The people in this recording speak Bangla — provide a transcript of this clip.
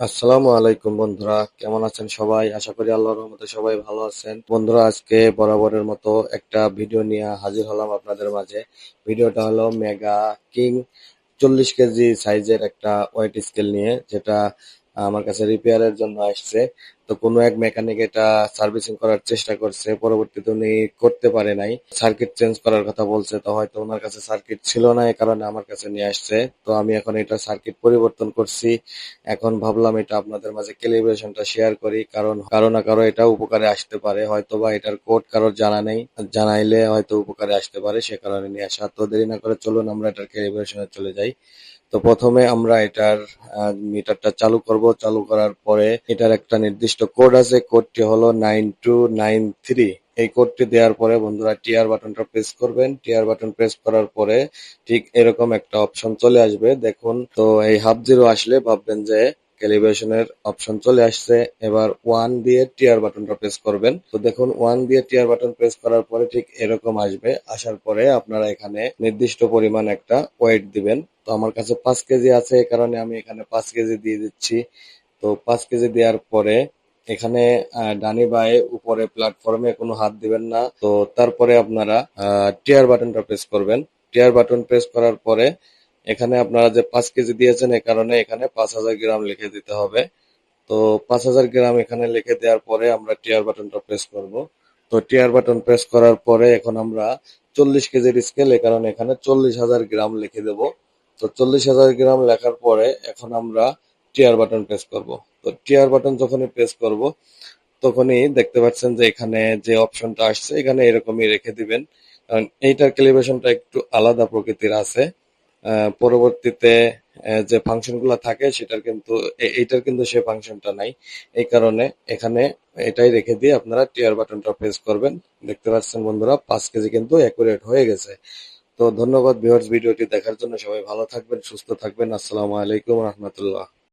আসসালামু আলাইকুম বন্ধুরা, কেমন আছেন সবাই? আশা করি আল্লাহর রহমতে সবাই ভালো আছেন। বন্ধুরা, আজকে বরাবরের মতো একটা ভিডিও নিয়ে হাজির হলাম আপনাদের মাঝে। ভিডিওটা হলো মেগা কিং চল্লিশ কেজি সাইজের একটা ওয়েট স্কেল নিয়ে, যেটা আমার কাছে রিপেয়ারের জন্য আসছে। তো কোনো এক মেকানিক এটা সার্ভিসিং করার চেষ্টা করছে, পরবর্তীতে উনি করতে পারে নাই। সার্কিট চেঞ্জ করার কথা বলছে, তো হয়তো ওনার কাছে সার্কিট ছিল না এই কারণে আমার কাছে নিয়ে আসছে। তো আমি এখন এটা সার্কিট পরিবর্তন করছি। এখন ভাবলাম এটা আপনাদের মাঝে ক্যালিব্রেশনটা শেয়ার করি, কারণ কারও না কারও এটা উপকারে আসতে পারে। হয়তো বা এটার কোড কারোর জানা নেই, জানাইলে হয়তো উপকারে আসতে পারে, সে কারণে নিয়ে আসা। তো দেরি না করে চলুন, আমরা এটার ক্যালিব্রেশনে চলে যাই। তো প্রথমে আমরা এটার মিটারটা চালু করব। চালু করার পরে এটার একটা নির্দিষ্ট কোড আছে। কোডটি হলো নাইন টু নাইন থ্রি। এই কোডটি দেওয়ার পরে বন্ধুরা টিআর বাটনটা প্রেস করবেন। টিআর বাটন প্রেস করার পরে ঠিক এরকম একটা অপশন চলে আসবে। দেখুন, তো এই হাফ জিরো আসলে ভাববেন যে ক্যালিব্রেশনের অপশন চলে আসছে। এবার ওয়ান দিয়ে টিয়ার বাটনটা প্রেস করবেন। তো দেখুন ওয়ান দিয়ে টিয়ার বাটন প্রেস করার পরে ঠিক এরকম আসবে। আসার পরে আপনারা এখানে নির্দিষ্ট পরিমাণ একটা ওয়েট দিবেন। তো আমার কাছে পাঁচ কেজি আছে এই কারণে আমি এখানে পাঁচ কেজি দিয়ে দিচ্ছি। তো পাঁচ কেজি দেওয়ার পরে এখানে ডানি বায়ে উপরে প্ল্যাটফর্মে কোনো হাত দিবেন না। তো তারপরে আপনারা টিয়ার বাটনটা প্রেস করবেন। টিয়ার বাটন প্রেস করার পরে এখানে আপনারা যে পাঁচ কেজি দিয়েছেন এ কারণে এখানে পাঁচ হাজার গ্রাম লিখে দিতে হবে। তো পাঁচ হাজার গ্রাম এখানে লিখে দেওয়ার পরে আমরা টিয়ার বাটনটা প্রেস করব। তো টিয়ার বাটন প্রেস করার পরে এখন আমরা চল্লিশ কেজির স্কেল এ কারণে এখানে চল্লিশ হাজার গ্রাম লিখে দেব। তো চল্লিশ হাজার গ্রাম লেখার পরে এখন আমরা টিয়ার বাটন প্রেস করব। তো টিয়ার বাটন যখনই প্রেস করব, তখনই দেখতে পাচ্ছেন যে এখানে যে অপশনটা আসছে, এখানে এরকমই রেখে দিবেন। কারণ এইটার ক্যালিব্রেশনটা একটু আলাদা প্রকৃতির আছে। পরবর্তীতে যে ফাংশনগুলো থাকে, সেটার কিন্তু এইটার কিন্তু সে ফাংশনটা নাই। এই কারণে এখানে এটাই রেখে দিয়ে আপনারা টিয়ার বাটনটা প্রেস করবেন। দেখতে পাচ্ছেন বন্ধুরা, পাঁচ কেজি কিন্তু অ্যাকুরেট হয়ে গেছে। তো ধন্যবাদ ভিউয়ার্স ভিডিওটি দেখার জন্য। সবাই ভালো থাকবেন, সুস্থ থাকবেন। আসসালামু আলাইকুম রহমতুল্লাহ।